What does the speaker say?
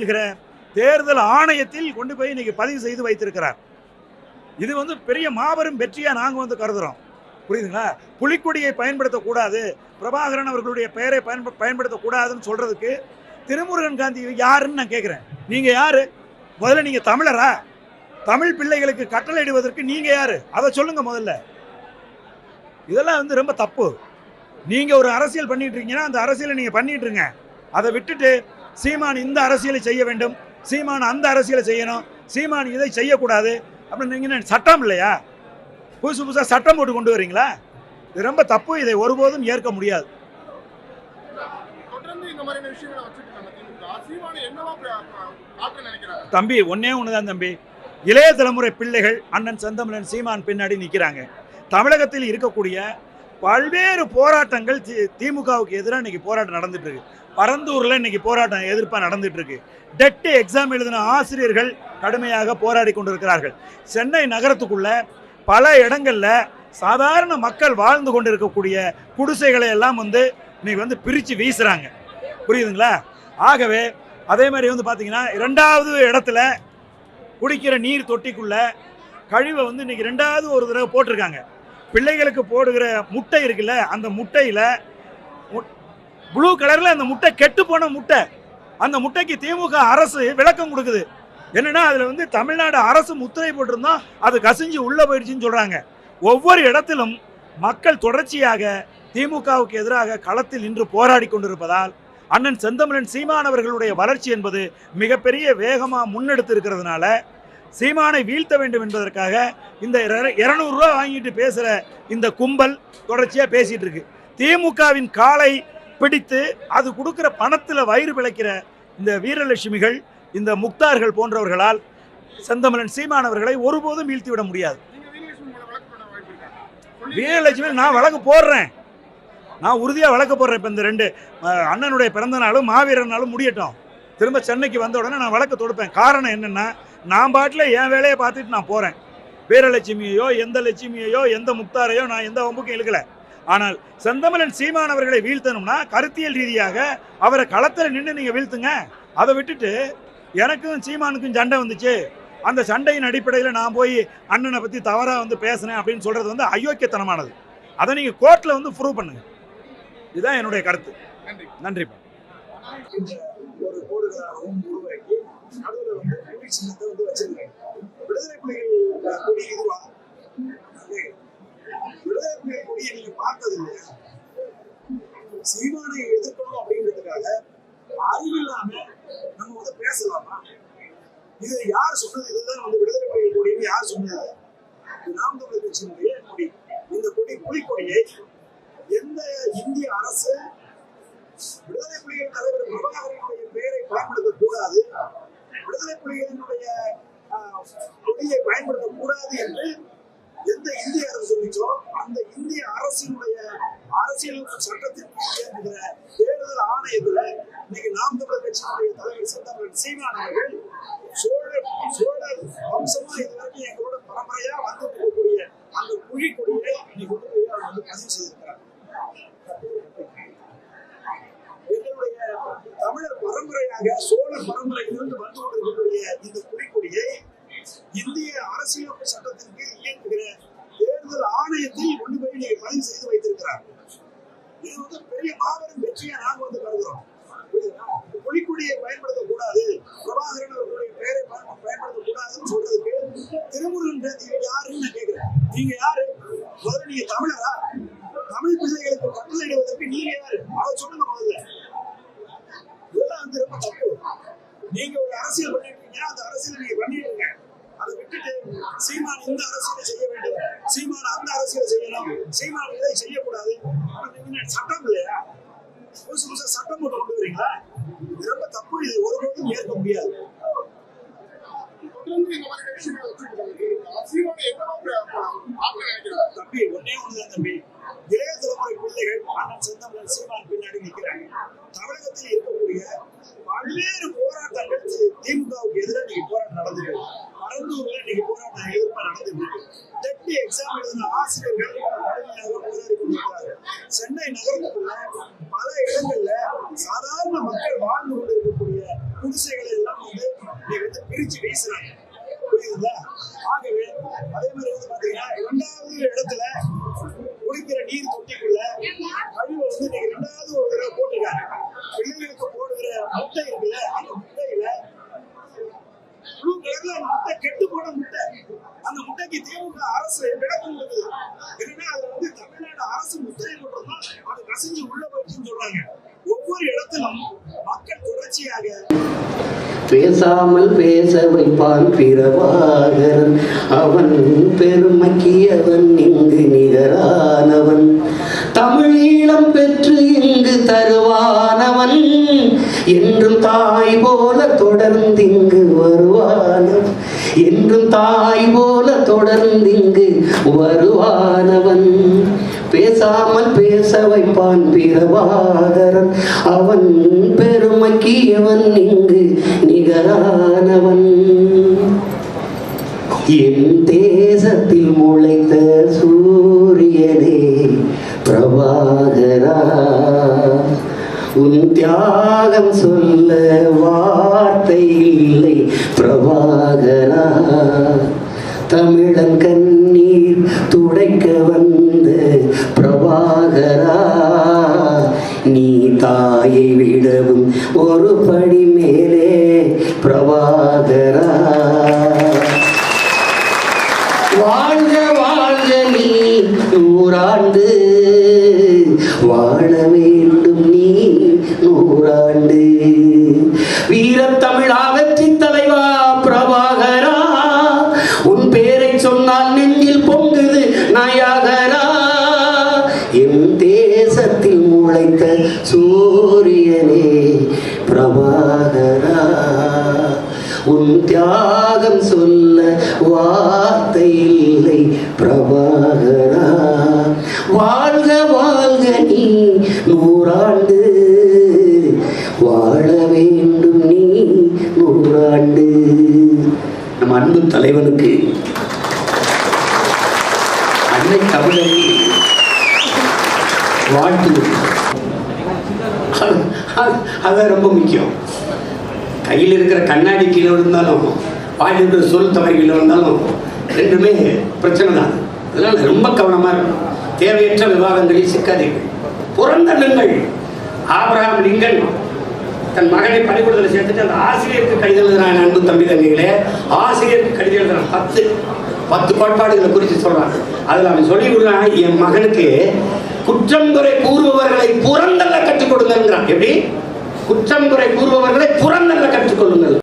என்கிற தேர்தல் ஆணையத்தில் கொண்டு போய் இன்னைக்கு பதிவு செய்து வைத்திருக்கிறார். இது வந்து பெரிய மாபெரும் வெற்றியாக நாங்கள் வந்து கருதுகிறோம் புரியுதுங்களா? புலிக்கொடியை பயன்படுத்தக்கூடாது. பிரபாகரன் அவர்களுடைய பெயரை பயன்ப பயன்படுத்தக்கூடாதுன்னு சொல்கிறதுக்கு திருமுருகன் காந்தி யாருன்னு நான் கேட்குறேன் நீங்கள் யார்? முதல்ல நீங்கள் தமிழரா? தமிழ் பிள்ளைகளுக்கு கட்டளை இடுவதற்கு நீங்கள் யார்? அதை சொல்லுங்கள் முதல்ல. இதெல்லாம் வந்து ரொம்ப தப்பு. நீங்கள் ஒரு அரசியல் பண்ணிட்டு இருக்கீங்கன்னா அந்த அரசியலை நீங்கள் பண்ணிட்டு இருங்க. அதை விட்டுட்டு சீமான் இந்த அரசியலை செய்ய வேண்டும். சீமான் அந்த அரசியலை செய்யணும். சீமான் இதை செய்யக்கூடாது. அப்படின்னு நீங்க என்ன சட்டம் இல்லையா? புதுசு புதுசாக சட்டம் போட்டு கொண்டு வரீங்களா? இது ரொம்ப தப்பு. இதை ஒருபோதும் ஏற்க முடியாது. தம்பி ஒன்னே ஒன்று தான் தம்பி. இளைய தலைமுறை பிள்ளைகள் அண்ணன் செந்தமிழன் சீமான் பின்னாடி நிற்கிறாங்க தமிழகத்தில் இருக்கக்கூடிய பல்வேறு போராட்டங்கள் திமுகவுக்கு எதிராக இன்னைக்கு போராட்டம் நடந்துட்டு இருக்கு. பரந்தூரில் இன்னைக்கு போராட்டம் எதிர்ப்பாக நடந்துட்டு இருக்கு டெட்டு எக்ஸாம் எழுதின ஆசிரியர்கள் கடுமையாக போராடி கொண்டிருக்கிறார்கள். சென்னை நகரத்துக்குள்ள பல இடங்களில் சாதாரண மக்கள் வாழ்ந்து கொண்டிருக்கக்கூடிய குடிசைகளை எல்லாம் வந்து இன்னைக்கு வந்து பிரித்து வீசுகிறாங்க புரியுதுங்களா? ஆகவே அதே மாதிரி வந்து பார்த்தீங்கன்னா இரண்டாவது இடத்துல குடிக்கிற நீர் தொட்டிக்குள்ள கழிவை வந்து இன்னைக்கு ரெண்டாவது ஒரு தடவை போட்டிருக்காங்க. பிள்ளைகளுக்கு போடுகிற முட்டை இருக்குல்ல அந்த முட்டையில் ப்ளூ கலரில் அந்த முட்டை கெட்டு போன முட்டை. அந்த முட்டைக்கு திமுக அரசு விளக்கம் கொடுக்குது. என்னன்னா அதில் வந்து தமிழ்நாடு அரசு முத்திரை போட்டிருந்தா அது கசிஞ்சு உள்ளே போயிடுச்சுன்னு சொல்கிறாங்க ஒவ்வொரு இடத்திலும் மக்கள் தொடர்ச்சியாக திமுகவுக்கு எதிராக களத்தில் நின்று போராடி கொண்டிருப்பதால் அண்ணன் செந்தமிழன் சீமான் அவர்களுடைய வளர்ச்சி என்பது மிகப்பெரிய வேகமாக முன்னெடுத்து இருக்கிறதுனால சீமானை வீழ்த்த வேண்டும் என்பதற்காக இந்த இரநூறுவா வாங்கிட்டு பேசுகிற இந்த கும்பல் தொடர்ச்சியாக பேசிகிட்டு இருக்கு. திமுகவின் காலை பிடித்து அது கொடுக்குற பணத்தில் வயிறு பிழைக்கிற இந்த வீரலட்சுமிகள் இந்த முக்தார்கள் போன்றவர்களால் செந்தமலன் சீமானவர்களை ஒருபோதும் வீழ்த்தி விட முடியாது. வீரலட்சுமி நான் வழக்கு போடுறேன். நான் உறுதியாக வழக்கு போடுறேன். இப்போ இந்த ரெண்டு அண்ணனுடைய பிறந்த நாளும் மாவீரர் நாளும் முடியட்டும். திரும்ப சென்னைக்கு வந்த உடனே நான் வழக்கு தொடுப்பேன். காரணம் என்னென்னா நான் பாட்டில் என் வேலையை பார்த்துட்டு நான் போகிறேன் வீரலட்சுமியையோ எந்த லட்சுமியையோ எந்த முக்தாரையோ நான் எந்த வம்புக்கும் இழுக்கலை. ஆனால் செந்தமிழன் சீமான் அவர்களை வீழ்த்தணும்னா கருத்தியல் ரீதியாக அவரை களத்தில் நின்று நீங்கள் வீழ்த்துங்க. அதை விட்டுட்டு எனக்கும் சீமானுக்கும் சண்டை வந்துச்சு. அந்த சண்டையின் அடிப்படையில் நான் போய் அண்ணனை பற்றி தவறாக வந்து பேசினேன் அப்படின்னு சொல்கிறது வந்து அயோக்கியத்தனமானது. அதை நீங்கள் கோர்ட்டில் வந்து ப்ரூவ் பண்ணுங்க. இதுதான் என்னுடைய கருத்து. நன்றி. நன்றிப்பா ஒரு கோடுகளாகவும் உருவாக்கி நடுவில் வந்து புலி சின்னத்தை வந்து வச்சிருக்காங்க விடுதலை புலிகள் அஹ், கொடி இதுவா ஏய், விடுதலை புலிகள் கொடியை நீங்க பார்த்தது இல்லையா சீமானை எதிர்க்கணும் அப்படிங்கிறதுக்காக அறிவில்லாம நம்ம வந்து பேசலாமா இது யார் சொன்னது? இதுதான் வந்து விடுதலை புலிகள் கொடின்னு யார் சொன்னது நாம் தமிழர் கட்சியினுடைய கொடி இந்த கொடி புலிக்கொடியை எந்த இந்திய அரசு விடுதலை புலிகள் தலைவர் பிரபாகரனுடைய பெயரை பயன்படுத்தக்கூடாது? விடுதலை புலிகளின் ஆஹ், கொடியை பயன்படுத்தக் கூடாது என்று எந்த இந்திய அரசு சொல்லிச்சோ அந்த இந்திய அரசினுடைய அரசியல் சட்டத்திற்கு இயங்குகிற தேர்தல் ஆணையத்துல இன்னைக்கு நாம் தமிழர் கட்சியினுடைய தலைவர் செந்தமிழன் சீமான் அவர்கள் சோழர் சோழர் வம்சமா இது வரைக்கும் எங்களோட பரம்பரையா வந்து இருக்கக்கூடிய அந்த புலி கொடியை இன்னைக்கு கொண்டு போய் அவர் வந்து பதிவு செய்திருக்கிறார். எங்களுடைய தமிழர் பரம்பரையாக சோழர் பரம்பரையிலிருந்து வந்து கொண்டிருக்கக்கூடிய இந்த புலிக்கொடியை இந்திய அரசியலமைப்பு சட்டத்திற்கு இயங்குகிற தேர்தல் ஆணையத்தில் கொண்டு போய் நீங்க பதிவு செய்து வைத்திருக்கிறார். இது வந்து பெரிய மாபெரும் வெற்றியா நாங்க வந்து கருதுறோம். புலிக்குடியை பயன்படுத்தக்கூடாது. பிரபாகரன் அவர்களுடைய பெயரை பயன்~ பயன்படுத்தக்கூடாதுன்னு சொல்றதுக்கு நீங்க யாருன்னு நான் கேட்கிறேன் நீங்க யாரு? முதல்ல நீங்க தமிழரா? தமிழ் பிள்ளைகளுக்கு கட்டளையிடுவதற்கு நீங்க யாரு? அதை சொல்லுங்க முதல்ல. இதெல்லாம் வந்து ரொம்ப தப்பு. நீங்க ஒரு அரசியல் பண்ணிட்டு இருக்கீங்க அந்த அரசியல் நீங்க பண்ணிடுங்க. அதை விட்டுட்டு சீமான் இந்த அரசியலை செய்ய வேண்டும். சீமான் அந்த அரசியலை செய்யணும். சீமான் இதை செய்யக்கூடாது. சட்டம் இல்லையா? புதுசு புதுசா சட்டம் போட்டு கொண்டு வரீங்களா? ரொம்ப தப்பு. இது ஒருபோதும் ஏற்க முடியாது தொடர்ந்து இந்த மாதிரியான விஷயங்களை வச்சுட்டு நம்ம திமுக சீமானை என்னவா ப- ப- காட்ட நினைக்கிறாங்க தம்பி ஒன்னே ஒண்ணுதான் தம்பி இளைய தலைமுறை பிள்ளைகள் அண்ணன் செந்தமிழன் சீமான் பின்னாடி நிற்கிறாங்க தமிழகத்தில் இருக்கக்கூடிய பல்வேறு போராட்டங்கள் தி- திமுகவுக்கு எதிராக இன்னைக்கு போராட்டம் நடந்துட்டு பரந்தூர்ல இன்னைக்கு போராட்டம் எதிர்ப்பா நடந்துட்டு இருக்கு எக்ஸாம் எழுதின ஆசிரியர்கள் கடுமையாக போராடி கொண்டிருக்கிறார்கள். சென்னை நகரத்துக்குள்ள பல இடங்கள்ல சாதாரண மக்கள் வாழ்ந்து கொண்டிருக்கக்கூடிய குடிசைகளை எல்லாம் வந்து இன்னைக்கு வந்து பிரிச்சு வீசுறாங்க. புரியுதுங்களா? ஆகவே அதே மாதிரி வந்து பாத்தீங்கன்னா இரண்டாவது இடத்துல குடிக்கிற நீர் தொட்டிக்குள்ள கழிவை வந்து இன்னைக்கு ரெண்டாவது ஒரு தடவை போட்டிருக்காங்க பிள்ளைங்களுக்கு போடுகிற முட்டை இருக்குல்ல அந்த முட்டையில ப்ளூ கலர்ல அந்த முட்டை கெட்டு போன முட்டை அந்த முட்டைக்கு திமுக அரசு விளக்கம் கொடுக்குது. என்னன்னா அதுல வந்து தமிழ்நாடு அரசு முத்திரை போட்டிருந்தோம் அது கசிஞ்சு உள்ள போயிட்டுன்னு சொல்றாங்க. ஒவ்வொரு இடத்திலும் மக்கள் தொடர்ச்சியாக பேசாமல் பேச வைப்பான் பிரபாகரன் அவன் பெருமைக்கு அவன் இங்கு நிகரானவன். தமிழீழம் பெற்று இங்கு தருவான். என்றும் தாய் போல தொடர்ந்து இங்கு வருவானவன். என்றும் தாய் போல தொடர்ந்து இங்கு வருவானவன். பேசாமல் பேச வைப்பான் பிரபாகரன். அவன் பெருமைக்கு எவன் இங்கு நிகரானவன். என் தேசத்தில் முளைத்த சூ உன் தியாகம் சொல்ல வார்த்தை இல்லை. பிரபாகரா தமிழன் கண்ணீர் துடைக்க வந்த பிரபாகரா நீ தாயை விடவும் ஒரு படி மேலே சூரியனே பிரபாகரா உன் தியாகம் சொல்ல வார்த்தை இல்லை பிரபாகரா. வாழ்க வாழ்க நீ நூறாண்டு வாழ வேண்டும் நீ நூறாண்டு. நம் அன்பு தலைவனுக்கு அன்னை தமிழை வாழ்த்து அதுதான் ரொம்ப முக்கியம். கையில் இருக்கிற கண்ணாடி கீழே விழுந்தாலும் வாயில் இருக்கிற சொல் தவறு கீழே விழுந்தாலும் ரெண்டுமே பிரச்சனை தான். அதனால் ரொம்ப கவனமாக இருக்கும் தேவையற்ற விவாதங்களில் சிக்காதீர்கள். புறந்தள்ளுங்கள் ஆபிரகாம் லிங்கன் தன் மகனை பள்ளிக்கூடத்தில் சேர்த்துட்டு அந்த ஆசிரியருக்கு கடிதம் எழுதுறான் அன்பு தம்பி தங்கைகளே ஆசிரியருக்கு கடிதம் எழுதுறான். பத்து பத்து கோட்பாடுகளை குறித்து சொல்றான். அதில் அவன் சொல்லி கொடுறான் என் மகனுக்கு குற்றம் குறை கூறுபவர்களை புறந்தல்ல கற்றுக் கொடுங்கிறான் எப்படி? குற்றம் குறை கூறுபவர்களை புறந்தல்ல கற்றுக் கொள்ளுங்கள்.